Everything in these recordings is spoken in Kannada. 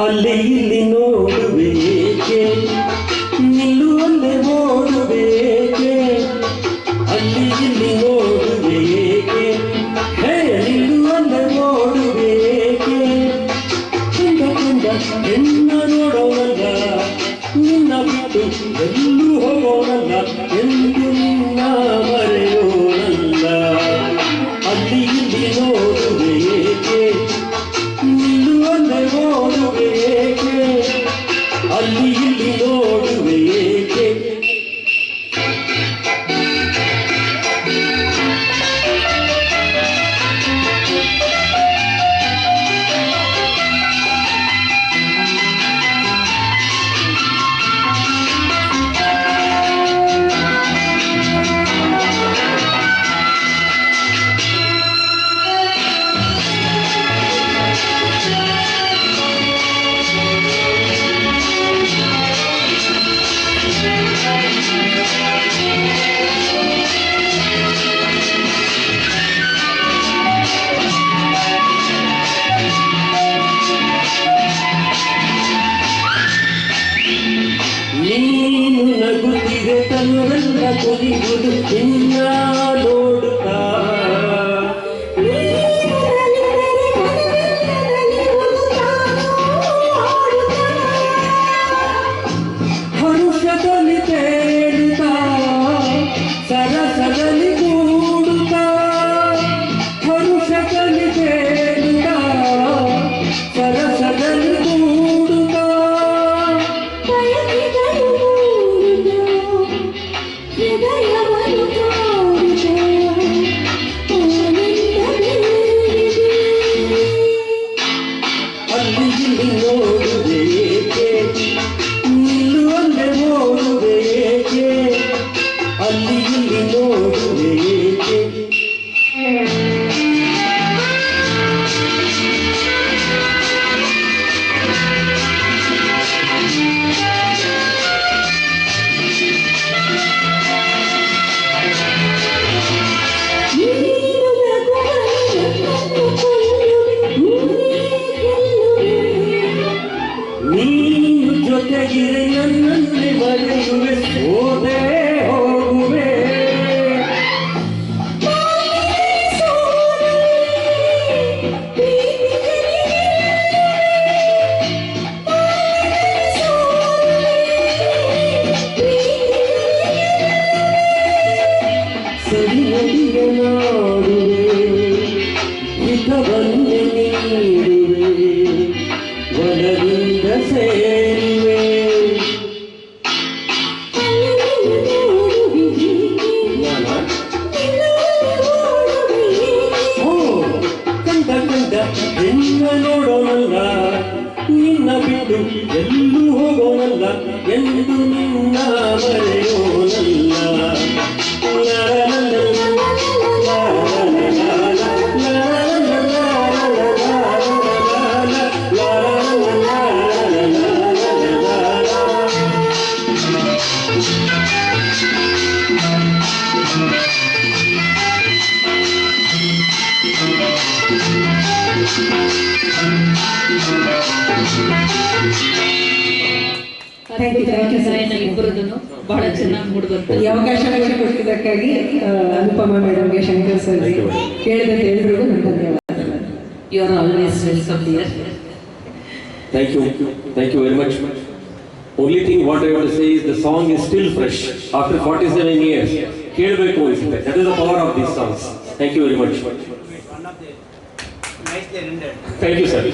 ಅಲ್ಲಿ ಇಲ್ಲಿ ನೋಡುವೇಕೆ ನಿಲ್ಲುವಲ್ಲೇ ಓಡುವೇಕೆ ಅಲ್ಲಿ ಇಲ್ಲಿ ನೋಡುವೇಕೆ ಹೇ ನಿಲ್ಲುವಲ್ಲೇ ಓಡುವೇಕೆ ಕಂಡ ಕಂಡ ಹೆಣ್ಣ ನೋಡೋವಲ್ಲ ನಿನ್ನ ಬಿಟ್ಟು ಎಲ್ಲೂ ಹೋಗೋವಲ್ಲ ಎಂದು ನಿನ್ನ ಗುದಿಗೆ ತನು ನನ್ನ ಕುದಿಗುದು ನಿನ್ನ ನೋಡುತ್ತಾ هدايا ويطعم 춤을 추네 ನಿನ್ನ ಬಿಟ್ಟು ಎಲ್ಲೂ ಹೋಗೋಣಲ್ಲ ಎಂದು ನಿನ್ನ ಮರೆಯೋಣಲ್ಲ ಇಬ್ಬರದನ್ನು ಬಹಳ ಚೆನ್ನಾಗಿ ಮೂಡಿ ಈ ಅವಕಾಶವನ್ನು ಅವಕಾಶ ಕೊಟ್ಟಿದ್ದಕ್ಕಾಗಿ ಅನುಪಮ ಮೇಡಮ್ಗೆ ಶಂಕರ್ ಸರ್ ಕೇಳಿದಂತ ಎಲ್ರಿಗೂ ನನ್ನ ಧನ್ಯವಾದಗಳು. You are always welcome here thank you thank you very much. Only thing what I want to say is the song is still fresh. After 47 years. ಕೇಳಬೇಕು ಅನಿಸುತ್ತೆ. That is the power of these songs thank you very much thank you sir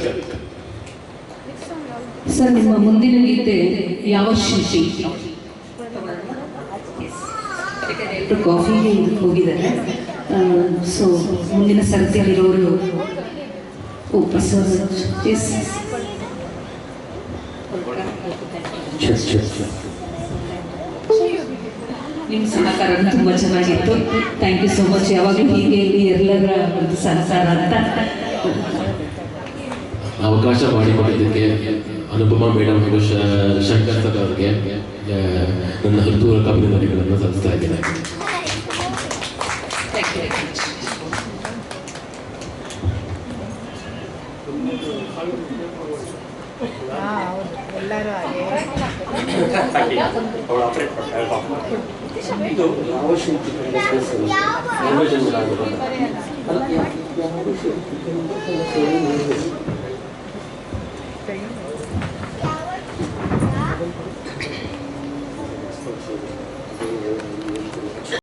sir ನಿಮ್ಮ ಮುಂದಿನ ಗೀತೆ ಯಾವ ಶಿಲ್ಪಿ? ಎಲ್ಲರೂ ಕಾಫಿಗೆ ಹೋಗಿದ್ದಾರೆ. ಸೊ ಮುಂದಿನ ಸರತಿಯಲ್ಲಿರೋರು ಓ ಸರ್. ಎಸ್ ನಿಮ್ಮ ಸಹಕಾರ ತುಂಬ ಚೆನ್ನಾಗಿತ್ತು. ಥ್ಯಾಂಕ್ ಯು ಸೋ ಮಚ್ ಯಾವಾಗಲೂ ಹೀಗೆ ಇಲ್ಲಿ ಎಲ್ಲರ ಒಂದು ಸಹಕಾರ ಅಂತ. ಅವಕಾಶ ಮಾಡಿಕೊಟ್ಟಿದ್ದಕ್ಕೆ අනුපමා මඩම් හිරුෂ ಶಂಕರ್ ಸರ್ ಅವರಿಗೆ ನನ್ನ ಹೃದಯಪೂರ್ವಕ ಅಭಿನಂದನೆಗಳನ್ನು ಸಲ್ಲಿಸ್ತಾ ಇದ್ದೇನೆ ಎಲ್ಲರೂ ಹಾಗೆ ಇದು ಅವಶ್ಯಕತೆ